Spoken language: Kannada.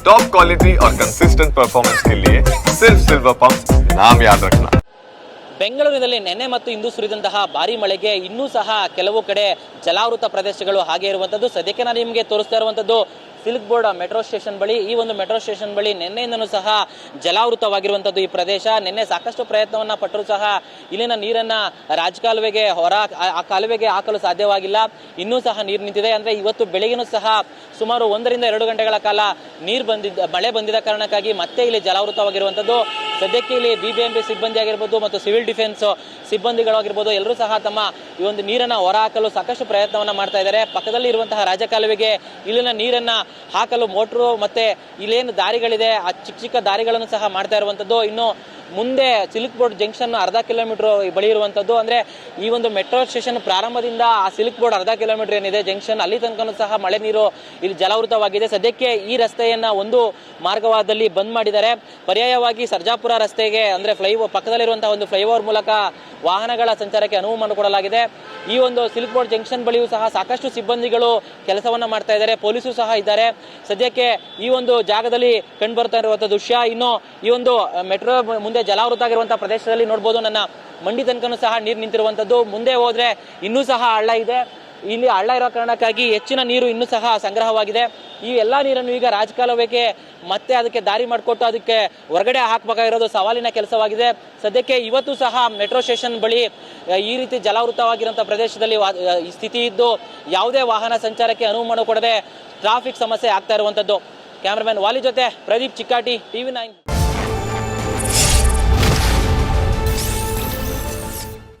टॉप क्वालिटी और कंसिस्टेंट परफॉर्मेंस के लिए सिर्फ सिल्वर पंप नाम याद रखना ಬೆಂಗಳೂರಿನಲ್ಲಿ ನೆನ್ನೆ ಮತ್ತು ಇಂದು ಸುರಿದಂತಹ ಭಾರಿ ಮಳೆಗೆ ಇನ್ನೂ ಸಹ ಕೆಲವು ಕಡೆ ಜಲಾವೃತ ಪ್ರದೇಶಗಳು ಹಾಗೆ ಇರುವಂಥದ್ದು ಸದ್ಯಕ್ಕೆ ನಾನು ನಿಮಗೆ ತೋರಿಸ್ತಾ ಇರುವಂಥದ್ದು ಸಿಲ್ಕ್ ಬೋರ್ಡ್ ಮೆಟ್ರೋ ಸ್ಟೇಷನ್ ಬಳಿ, ಈ ಒಂದು ಮೆಟ್ರೋ ಸ್ಟೇಷನ್ ಬಳಿ ನಿನ್ನೆಯಿಂದನೂ ಸಹ ಜಲಾವೃತವಾಗಿರುವಂಥದ್ದು ಈ ಪ್ರದೇಶ. ನಿನ್ನೆ ಸಾಕಷ್ಟು ಪ್ರಯತ್ನವನ್ನ ಪಟ್ಟರೂ ಸಹ ಇಲ್ಲಿನ ನೀರನ್ನ ರಾಜಕಾಲುವೆಗೆ ಹೊರ, ಆ- ಕಾಲುವೆಗೆ ಹಾಕಲು ಸಾಧ್ಯವಾಗಿಲ್ಲ. ಇನ್ನೂ ಸಹ ನೀರು ನಿಂತಿದೆ. ಅಂದ್ರೆ ಇವತ್ತು ಬೆಳಗಿನೂ ಸಹ ಸುಮಾರು ಒಂದರಿಂದ ಎರಡು ಗಂಟೆಗಳ ಕಾಲ ನೀರು ಬಂದಿದ್ದ, ಮಳೆ ಬಂದಿದ್ದ ಕಾರಣಕ್ಕಾಗಿ ಮತ್ತೆ ಇಲ್ಲಿ ಜಲಾವೃತವಾಗಿರುವಂಥದ್ದು ಸದ್ಯಕ್ಕೆ ಇಲ್ಲಿ ಬಿಬಿಎಂಪಿ ಸಿಬ್ಬಂದಿ ಆಗಿರ್ಬೋದು ಮತ್ತು ಸಿವಿಲ್ ಡಿಫೆನ್ಸ್ ಸಿಬ್ಬಂದಿಗಳಾಗಿರ್ಬೋದು ಎಲ್ಲರೂ ಸಹ ತಮ್ಮ ಈ ಒಂದು ನೀರನ್ನ ಹೊರ ಹಾಕಲು ಸಾಕಷ್ಟು ಪ್ರಯತ್ನವನ್ನ ಮಾಡ್ತಾ ಇದ್ದಾರೆ. ಪಕ್ಕದಲ್ಲಿ ಇರುವಂತಹ ರಾಜಕಾಲುವೆಗೆ ಇಲ್ಲಿನ ನೀರನ್ನ ಹಾಕಲು ಮೋಟ್ರು ಮತ್ತೆ ಇಲ್ಲೇನು ದಾರಿಗಳಿದೆ, ಆ ಚಿಕ್ಕ ಚಿಕ್ಕ ದಾರಿಗಳನ್ನು ಸಹ ಮಾಡ್ತಾ ಇರುವಂತದ್ದು. ಇನ್ನು ಮುಂದೆ ಸಿಲ್ಕ್ ಬೋರ್ಡ್ ಜಂಕ್ಷನ್ ಅರ್ಧ ಕಿಲೋಮೀಟರ್ ಬಳಿ ಇರುವಂತದ್ದು. ಅಂದ್ರೆ ಈ ಒಂದು ಮೆಟ್ರೋ ಸ್ಟೇಷನ್ ಪ್ರಾರಂಭದಿಂದ ಆ ಸಿಲ್ಕ್ ಬೋರ್ಡ್ ಅರ್ಧ ಕಿಲೋಮೀಟರ್ ಏನಿದೆ, ಜಂಕ್ಷನ್ ಅಲ್ಲಿ ತನಕನೂ ಸಹ ಮಳೆ ನೀರು ಇಲ್ಲಿ ಜಲಾವೃತವಾಗಿದೆ. ಸದ್ಯಕ್ಕೆ ಈ ರಸ್ತೆಯನ್ನ ಒಂದು ಮಾರ್ಗವಾದಲ್ಲಿ ಬಂದ್ ಮಾಡಿದ್ದಾರೆ. ಪರ್ಯಾಯವಾಗಿ ಸರ್ಜಾಪುರ ರಸ್ತೆಗೆ, ಅಂದ್ರೆ ಫ್ಲೈ ಪಕ್ಕದಲ್ಲಿರುವಂತಹ ಒಂದು ಫ್ಲೈಓವರ್ ಮೂಲಕ ವಾಹನಗಳ ಸಂಚಾರಕ್ಕೆ ಅನುವು ಮಾಡಿಕೊಡಲಾಗಿದೆ. ಈ ಒಂದು ಸಿಲ್ಕ್ ಬೋರ್ಡ್ ಜಂಕ್ಷನ್ ಬಳಿಯೂ ಸಹ ಸಾಕಷ್ಟು ಸಿಬ್ಬಂದಿಗಳು ಕೆಲಸವನ್ನ ಮಾಡ್ತಾ ಇದ್ದಾರೆ. ಪೊಲೀಸರು ಸಹ ಇದ್ದಾರೆ. ಸದ್ಯಕ್ಕೆ ಈ ಒಂದು ಜಾಗದಲ್ಲಿ ಕಂಡು ಬರ್ತಾ ಇರುವಂತಹ ದೃಶ್ಯ. ಇನ್ನು ಈ ಒಂದು ಮೆಟ್ರೋ ಮುಂದೆ ಜಲಾವೃತ ಆಗಿರುವಂತಹ ಪ್ರದೇಶದಲ್ಲಿ ನೋಡ್ಬೋದು, ನನ್ನ ಮಂಡಿ ತನಕನೂ ಸಹ ನೀರು ನಿಂತಿರುವಂತದ್ದು. ಮುಂದೆ ಹೋದ್ರೆ ಇನ್ನೂ ಸಹ ಹಳ್ಳ ಇದೆ. ಇಲ್ಲಿ ಹಳ್ಳ ಇರೋ ಕಾರಣಕ್ಕಾಗಿ ಹೆಚ್ಚಿನ ನೀರು ಇನ್ನೂ ಸಹ ಸಂಗ್ರಹವಾಗಿದೆ. ಈ ಎಲ್ಲ ನೀರನ್ನು ಈಗ ರಾಜಕಾಲುವೆಗೆ ಮತ್ತೆ ಅದಕ್ಕೆ ದಾರಿ ಮಾಡಿಕೊಟ್ಟು ಅದಕ್ಕೆ ಹೊರಗಡೆ ಹಾಕಬೇಕಾಗಿರೋದು ಸವಾಲಿನ ಕೆಲಸವಾಗಿದೆ. ಸದ್ಯಕ್ಕೆ ಇವತ್ತು ಸಹ ಮೆಟ್ರೋ ಸ್ಟೇಷನ್ ಬಳಿ ಈ ರೀತಿ ಜಲಾವೃತವಾಗಿರುವಂತಹ ಪ್ರದೇಶದಲ್ಲಿ ಸ್ಥಿತಿ ಇದ್ದು ಯಾವುದೇ ವಾಹನ ಸಂಚಾರಕ್ಕೆ ಅನುವು ಮಾಡಿಕೊಡದೆ ಟ್ರಾಫಿಕ್ ಸಮಸ್ಯೆ ಆಗ್ತಾ ಇರುವಂಥದ್ದು ಕ್ಯಾಮ್ರಾಮನ್ ವಾಲಿ ಜೊತೆ ಪ್ರದೀಪ್ ಚಿಕ್ಕಾಟಿ, ಟಿವಿ ನೈನ್.